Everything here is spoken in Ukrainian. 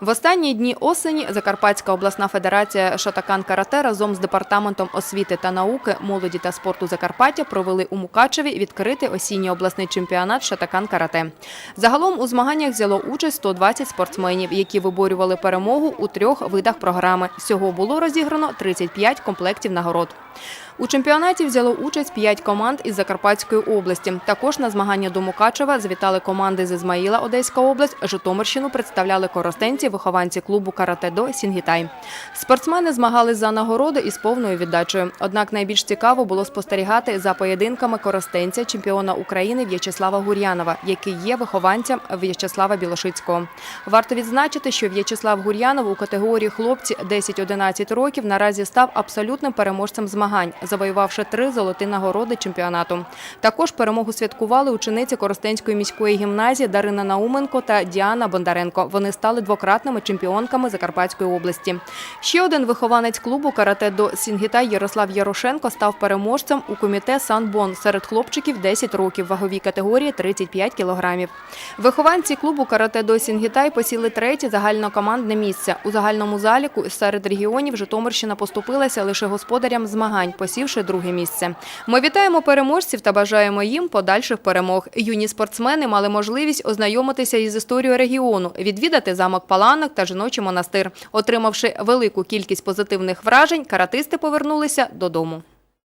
В останні дні осені Закарпатська обласна федерація Шатакан Карате разом з департаментом освіти та науки, молоді та спорту Закарпаття провели у Мукачеві відкритий осінній обласний чемпіонат Шатакан Карате. Загалом у змаганнях взяло участь 120 спортсменів, які виборювали перемогу у трьох видах програми. Всього було розіграно 35 комплектів нагород. У чемпіонаті взяло участь 5 команд із Закарпатської області. Також на змагання до Мукачева завітали команди з Ізмаїла, Одеська область, Житомирщину представляли коростенці, вихованці клубу «Карате-до» Сінгітай. Спортсмени змагались за нагороди із повною віддачею. Однак найбільш цікаво було спостерігати за поєдинками коростенця, чемпіона України В'ячеслава Гур'янова, який є вихованцем В'ячеслава Білошицького. Варто відзначити, що В'ячеслав Гур'янов у категорії хлопці 10-11 років наразі став абсолютним переможцем змагань, завоювавши три золоті нагороди чемпіонату. Також перемогу святкували учениці Коростенської міської гімназії Дарина Науменко та Діана Бондаренко. Вони стали двократними чемпіонками Закарпатської області. Ще один вихованець клубу карате до Сінгітай Ярослав Ярошенко став переможцем у коміте Санбон серед хлопчиків 10 років ваговій категорії 35 кілограмів. Вихованці клубу карате до Сінгітай посіли третє загальнокомандне місце. У загальному заліку серед регіонів Житомирщина поступилася лише господарям змагань, посівши друге місце. Ми вітаємо переможців та бажаємо їм подальших перемог. Юні спортсмени мали можливість ознайомитися із історією регіону, відвідати замок Паланок та жіночий монастир. Отримавши велику кількість позитивних вражень, каратисти повернулися додому.